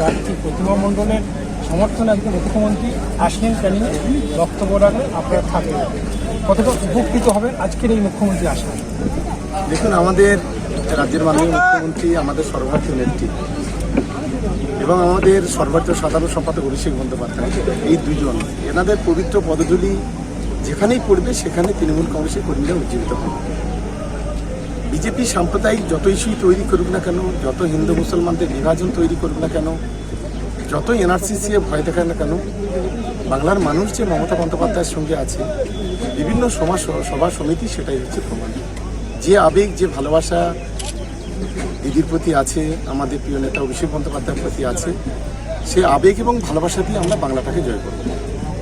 প্রার্থী প্রতিমা মণ্ডলের সমর্থনে একজন মুখ্যমন্ত্রী আসেন ক্যানিং বক্তব্য রাখলেন আপনারা থাকবেন। কতটা উপকৃত হবেন? আজকের এই মুখ্যমন্ত্রী আসেন দেখুন, আমাদের রাজ্যের মাননীয় মুখ্যমন্ত্রী আমাদের সর্বভারতীয় নেত্রী এবং আমাদের সর্বভারতীয় সাধারণ সম্পাদক অভিষেক বন্দ্যোপাধ্যায়, এই দুজন। এনাদের পবিত্র পদধূলি যেখানেই পড়বে, সেখানে তৃণমূল কংগ্রেসের কর্মীরা উজ্জীবিত হবে বিজেপি সাম্প্রদায়িক যত ইস্যুই তৈরি করুক না কেন, যত হিন্দু মুসলমানদের বিভাজন তৈরি করুক না কেন যত এনআরসিসি ভয় দেখায় না কেন, বাংলার মানুষ যে মমতা বন্দ্যোপাধ্যায়ের সঙ্গে আছে, বিভিন্ন সমাজ সভা সমিতি সেটাই হচ্ছে প্রমাণ। যে আবেগ, যে ভালোবাসা দিদির প্রতি আছে, আমাদের প্রিয় নেতা অভিষেক বন্দ্যোপাধ্যায়ের প্রতি আছে, সে আবেগ এবং ভালোবাসা দিয়ে আমরা বাংলাটাকে জয় করব।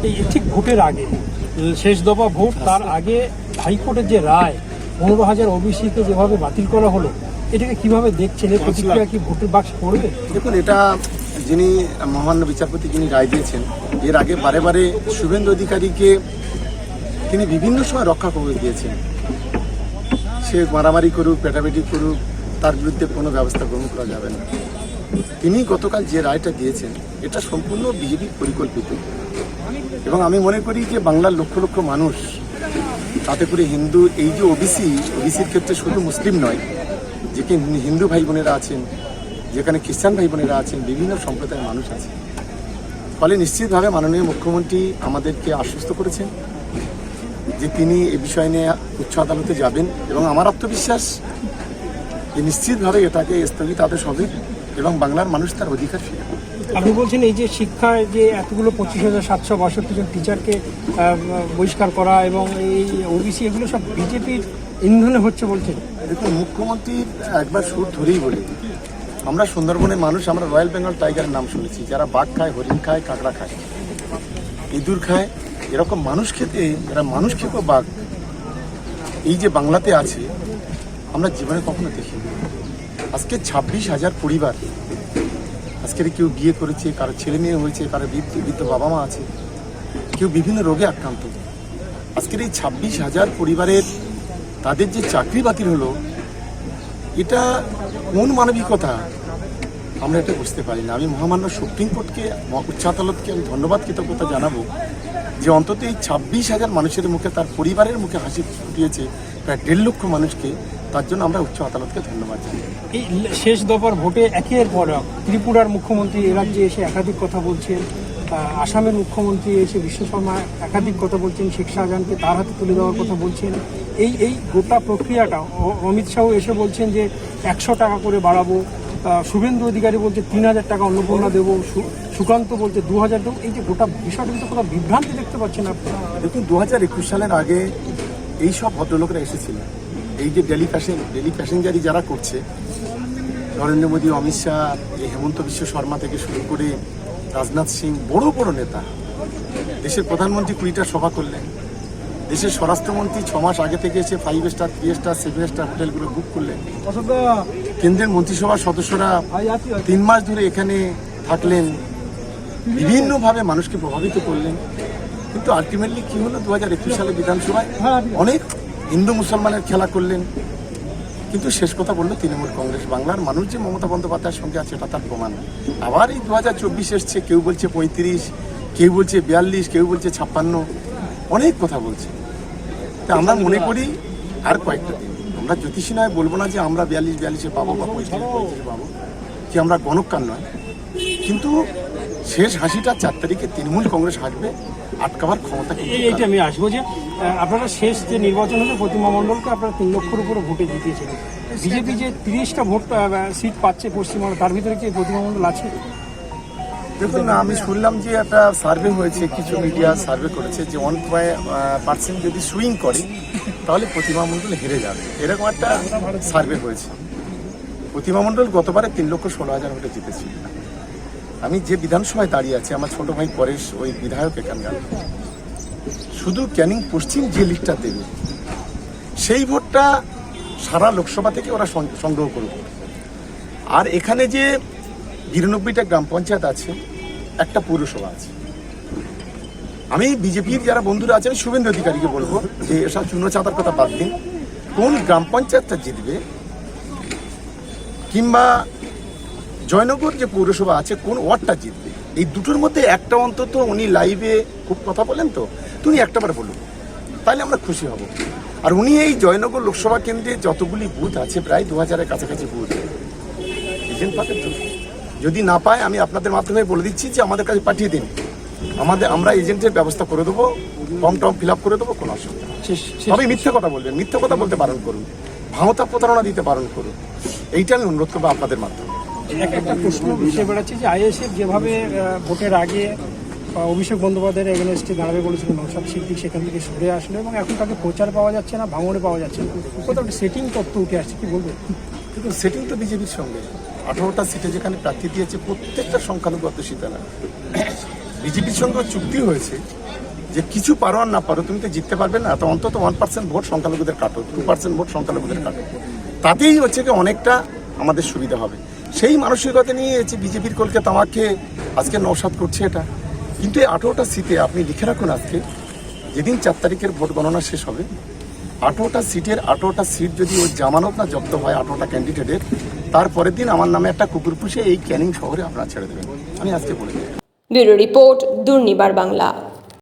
এই ঠিক ভোটের আগে শেষ দফা ভোট, তার আগে হাইকোর্টের যে রায় পনেরো হাজার ওবিসিকে যেভাবে বাতিল করা হলো এটাকে কীভাবে দেখছেন? এর প্রতিক্রিয়া কি ভোটের বাক্স পড়বে? দেখুন এটা যিনি মহামান্য বিচারপতি যিনি রায় দিয়েছেন এর আগে বারে বারে শুভেন্দু অধিকারীকে তিনি বিভিন্ন সময় রক্ষা করে দিয়েছেন। সে মারামারি করুক পেটাপেটি করুক তার বিরুদ্ধে কোনো ব্যবস্থা গ্রহণ করা যাবে না। তিনি গতকাল যে রায়টা দিয়েছেন এটা সম্পূর্ণ বিজেপি পরিকল্পিত। এবং আমি মনে করি যে বাংলার লক্ষ লক্ষ মানুষ তাতে করে হিন্দু, এই যে ওবিসি ওবিসির ক্ষেত্রে শুধু মুসলিম নয় যেখানে হিন্দু ভাই বোনেরা আছেন, যেখানে খ্রিস্টান ভাই বোনেরা আছেন, বিভিন্ন সম্প্রদায়ের মানুষ আছে ফলে নিশ্চিতভাবে মাননীয় মুখ্যমন্ত্রী আমাদেরকে আশ্বস্ত করেছেন যে তিনি এ বিষয় নিয়ে উচ্চ আদালতে যাবেন এবং আমার আত্মবিশ্বাস যে নিশ্চিতভাবে এটাকে স্থগিত আদেশ হবে এবং বাংলার মানুষ তার অধিকার ফিরে। আপনি বলছেন এই যে শিক্ষায় যে এতগুলো পঁচিশ হাজার সাতশো বাষট্টি জন টিচারকে বহিষ্কার করা এবং এই ওবিসি এগুলো সব বিজেপির ইন্ধনে হচ্ছে বলছেন। দেখুন, মুখ্যমন্ত্রীর একবার সুর ধরেই বলি, আমরা সুন্দরবনের মানুষ, আমরা রয়্যাল বেঙ্গল টাইগারের নাম শুনেছি, যারা বাঘ খায়, হরিণ খায়, কাঁকড়া খায়, ইঁদুর খায়, এরকম মানুষ খেতে, এরা মানুষ খেতেও বাঘ। এই যে বাংলাতে আছে, আমরা জীবনে কখনো দেখিনি। আজকে ছাব্বিশ হাজার পরিবার আজকের কেউ বিয়ে করেছে, কারও ছেলে মেয়ে হয়েছে, কারও বৃদ্ধ বাবা মা আছে, কেউ বিভিন্ন রোগে আক্রান্ত। আজকের এই ছাব্বিশ হাজার পরিবারের তাদের যে চাকরি বাতিল হলো, এটা কোন মানবিকতা? আমরা এটা বুঝতে পারি না। আমি মহামান্য সুপ্রিম কোর্টকে উচ্চ আদালতকে আমি ধন্যবাদ, কৃতজ্ঞতা জানাব যে অন্তত এই ছাব্বিশ হাজার মানুষের মুখে, তার পরিবারের মুখে হাসি ফুটিয়েছে প্রায় দেড় লক্ষ মানুষকে তার জন্য আমরা উচ্চ আদালতকে ধন্যবাদ জানাই। এই শেষ দফার ভোটে একের পর এক ত্রিপুরার মুখ্যমন্ত্রী এ রাজ্যে এসে একাধিক কথা বলছেন আসামের মুখ্যমন্ত্রী এসে বিশ্ব শর্মা একাধিক কথা বলছেন শেখ শাহজাহানকে তার হাতে তুলে দেওয়ার কথা বলছেন। এই এই গোটা প্রক্রিয়াটা অমিত শাহ এসে বলছেন যে একশো টাকা করে বাড়াবো শুভেন্দু অধিকারী বলছে তিন হাজার টাকা অন্নপূর্ণা দেবো সুকান্ত বলছে দু হাজার দেবো। এই যে গোটা বিষয়টা কিন্তু কোনো বিভ্রান্তি দেখতে পাচ্ছেন আপনারা। দেখুন দু হাজার একুশ সালের আগে এই সব ভদ্রলোকরা এসেছিলেন। এই যে ডেলি প্যাসেন ডেলি প্যাসেঞ্জারি যারা করছে নরেন্দ্র মোদী অমিত শাহ হেমন্ত বিশ্ব শর্মা থেকে শুরু করে রাজনাথ সিং বড় বড় নেতা দেশের প্রধানমন্ত্রী কুড়িটা সভা করলেন। দেশের স্বরাষ্ট্রমন্ত্রী ছ মাস আগে থেকে এসে five star three star seven star হোটেলগুলো book করলেন। কেন্দ্রের মন্ত্রিসভার সদস্যরা তিন মাস ধরে এখানে থাকলেন বিভিন্নভাবে মানুষকে প্রভাবিত করলেন। কিন্তু আলটিমেটলি কি হলো? দু হাজার একুশ সালে বিধানসভায় অনেক হিন্দু মুসলমানের খেলা করলেন। কিন্তু শেষ কথা বলল তৃণমূল কংগ্রেস। বাংলার মানুষ যে মমতা বন্দ্যোপাধ্যায়ের সঙ্গে আছে এটা তার প্রমাণ। আবার এই দু হাজার চব্বিশ এসছে, কেউ বলছে পঁয়ত্রিশ, কেউ বলছে বিয়াল্লিশ, কেউ বলছে ছাপ্পান্ন, অনেক কথা বলছে। তা আমরা মনে করি আর কয়েকটা দিন। আমরা জ্যোতিষী নয়, বলব না যে আমরা বিয়াল্লিশ, বিয়াল্লিশে পাবো বা পঁয়ত্রিশ, পঁয়ত্রিশে পাবো। কি আমরা গণকার নয়। কিন্তু শেষ হাসিটা চার তারিখে তৃণমূল কংগ্রেস হাসবে আটকাবার ক্ষমতা এইটা আমি আসব যে আপনারা শেষ যে নির্বাচন হলো প্রতিমা মণ্ডলকে আপনারা তিন লক্ষের উপরে ভোটে জিতিয়েছিলেন বিজেপি যে তিরিশটা ভোট সিট পাচ্ছে পশ্চিমবঙ্গে তার ভিতরে কি প্রতিমা মণ্ডল আছে? দেখুন না আমি শুনলাম যে একটা সার্ভে হয়েছে কিছু মিডিয়া সার্ভে করেছে যে ওয়ান পার্সেন্ট যদি সুইং করে তাহলে প্রতিমা মণ্ডল হেরে যাবে। এরকম একটা সার্ভে হয়েছে। প্রতিমা মণ্ডল গতবারে তিন লক্ষ ষোলো হাজার ভোটে জিতেছিল। আমি যে বিধানসভায় দাঁড়িয়ে আছি, আমার ছোট ভাই পরেশ, ওই বিধায়ক এখানকার। শুধু ক্যানিং পশ্চিম যে লিডটা দেবে, সেই ভোটটা সারা লোকসভা থেকে ওরা সংগ্রহ করবে। আর এখানে যে বিরানব্বইটা গ্রাম পঞ্চায়েত আছে, একটা পৌরসভা আছে। আমি বিজেপির যারা বন্ধুরা আছে, আমি শুভেন্দু অধিকারীকে বলব যে এসব চূর্ণ চাঁদার কথা বাদ দিন। কোন গ্রাম পঞ্চায়েতটা জিতবে, কিংবা জয়নগর যে পৌরসভা আছে কোন ওয়ার্ডটা জিতবে? এই দুটোর মধ্যে একটা অন্তত উনি লাইভে খুব কথা বলেন তো তুমি একটাবার বলুন তাহলে আমরা খুশি হব। আর উনি এই জয়নগর লোকসভা কেন্দ্রে যতগুলি বুথ আছে প্রায় দু হাজারের কাছাকাছি বুথ এজেন্ট পাবেন তো। যদি না পায় আমি আপনাদের মাধ্যমে বলে দিচ্ছি যে আমাদের কাছে পাঠিয়ে দিন। আমাদের আমরা এজেন্টের ব্যবস্থা করে দেবো ফর্ম টর্ম ফিল আপ করে দেবো কোনো অসুবিধা তবে মিথ্যে কথা বলবেন মিথ্যে কথা বলতে বারণ করুন। ভাওতা প্রতারণা দিতে বারণ করুন। এইটা আমি অনুরোধ করব আপনাদের মাধ্যমে। এক একটা প্রশ্ন ভেসে বেড়াচ্ছে যে আইএসএফ যেভাবে ভোটের আগে অভিষেক বন্দ্যোপাধ্যায়ের এগেনস্টে দাঁড়াবে বলেছিল নৌসাদ সিদ্দিক, সেখান থেকে সরে আসলো এবং এখন তাকে প্রচার পাওয়া যাচ্ছে না, ভাঙড়ে পাওয়া যাচ্ছে না। কোথাও একটা সেটিং তত্ত্ব উঠে আসছে, কি বলবে? কিন্তু সেটিং তো বিজেপির সঙ্গে। আঠারোটা সিটে যেখানে প্রার্থী দিয়েছে, প্রত্যেকটা সংখ্যালঘু অধ্যুষিত না। বিজেপির সঙ্গে চুক্তি হয়েছে যে কিছু পারো আর না পারো, তুমি তো জিততে পারবে না। তো অন্তত ওয়ান পার্সেন্ট ভোট সংখ্যালঘুদের কাটো টু পার্সেন্ট ভোট সংখ্যালঘুদের কাটো। তাতেই হচ্ছে কি, অনেকটা আমাদের সুবিধা হবে। সেই মানসিকতা নিয়ে হচ্ছে বিজেপির কলকাতা আমাকে আজকে নৌসাদ করছে এটা। কিন্তু এই আঠেরোটা সিটে আপনি লিখে রাখুন আজকে, যেদিন চার তারিখের ভোট গণনা শেষ হবে, আঠেরোটা সিটের আঠেরোটা সিট যদি ওই জামানত না জব্দ হয় আঠেরোটা ক্যান্ডিডেটের তারপরের দিন আমার নামে একটা কুকুর পুষে এই ক্যানিং শহরে আপনারা ছেড়ে দেবেন। আমি আজকে বলে দিই। Bureau report, Durnibar Bangla.